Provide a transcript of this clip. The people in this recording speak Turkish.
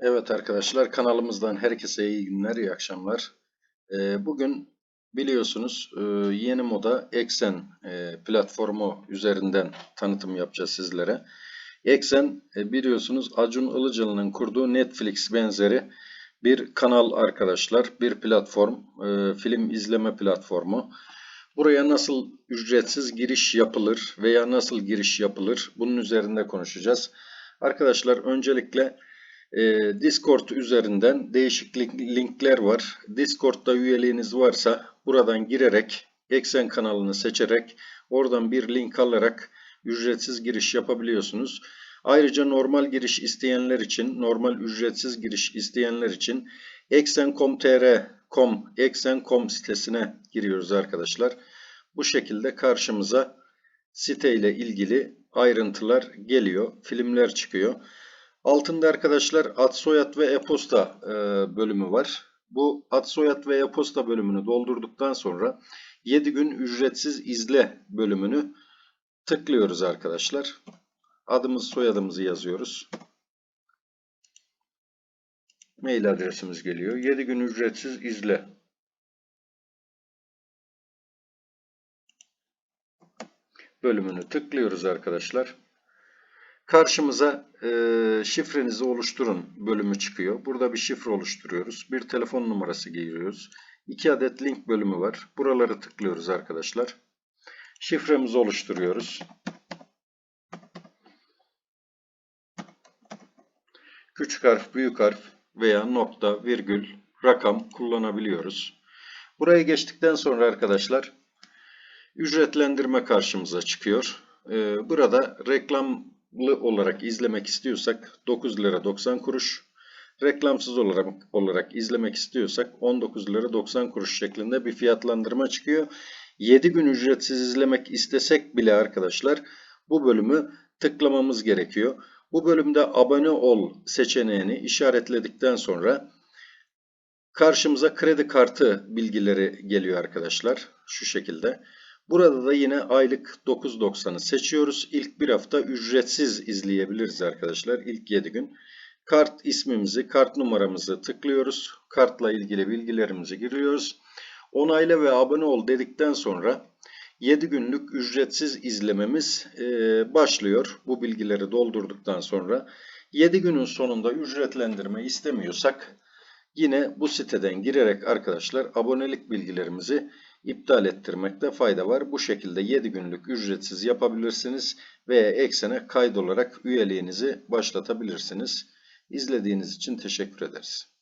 Evet arkadaşlar kanalımızdan herkese iyi günler, iyi akşamlar. Ee, bugün biliyorsunuz e, yeni moda Exen e, platformu üzerinden tanıtım yapacağız sizlere. Exen e, biliyorsunuz Acun Ilıcalı'nın kurduğu Netflix benzeri bir kanal arkadaşlar, bir platform, film izleme platformu. Buraya nasıl ücretsiz giriş yapılır veya nasıl giriş yapılır bunun üzerinde konuşacağız. Arkadaşlar öncelikle e, Discord üzerinden değişik link- linkler var. Discord'da üyeliğiniz varsa buradan girerek Eksen kanalını seçerek oradan bir link alarak ücretsiz giriş yapabiliyorsunuz. Ayrıca normal giriş isteyenler için, normal ücretsiz giriş isteyenler için eksen.com.tr.com eksen.com sitesine giriyoruz arkadaşlar. Bu şekilde karşımıza site ile ilgili ayrıntılar geliyor, filmler çıkıyor. Altında arkadaşlar ad soyad ve e-posta e, bölümü var. Bu ad soyad ve e-posta bölümünü doldurduktan sonra 7 gün ücretsiz izle bölümünü tıklıyoruz arkadaşlar. Adımız soyadımızı yazıyoruz. Mail adresimiz geliyor. 7 gün ücretsiz izle. Bölümünü tıklıyoruz arkadaşlar. Karşımıza e, şifrenizi oluşturun bölümü çıkıyor. Burada bir şifre oluşturuyoruz. Bir telefon numarası giriyoruz. 2 adet link bölümü var. Buraları tıklıyoruz arkadaşlar. Şifremizi oluşturuyoruz. Küçük harf, büyük harf veya nokta, virgül, rakam kullanabiliyoruz. Buraya geçtikten sonra arkadaşlar ücretlendirme karşımıza çıkıyor. Ee, Burada reklamlı olarak izlemek istiyorsak 9 lira 90 kuruş, reklamsız olarak olarak izlemek istiyorsak 19 lira 90 kuruş şeklinde bir fiyatlandırma çıkıyor. 7 gün ücretsiz izlemek istesek bile arkadaşlar bu bölümü tıklamamız gerekiyor. Bu bölümde abone ol seçeneğini işaretledikten sonra karşımıza kredi kartı bilgileri geliyor arkadaşlar. Şu şekilde. Burada da yine aylık 9.90'ı seçiyoruz. İlk bir hafta ücretsiz izleyebiliriz arkadaşlar. İlk 7 gün. Kart ismimizi, kart numaramızı tıklıyoruz. Kartla ilgili bilgilerimizi giriyoruz. Onayla ve abone ol dedikten sonra 7 günlük ücretsiz izlememiz e, başlıyor. Bu bilgileri doldurduktan sonra 7 günün sonunda ücretlendirme istemiyorsak yine bu siteden girerek arkadaşlar abonelik bilgilerimizi iptal ettirmekte fayda var. Bu şekilde 7 günlük ücretsiz yapabilirsiniz veya eksene kaydolarak üyeliğinizi başlatabilirsiniz. İzlediğiniz için teşekkür ederiz.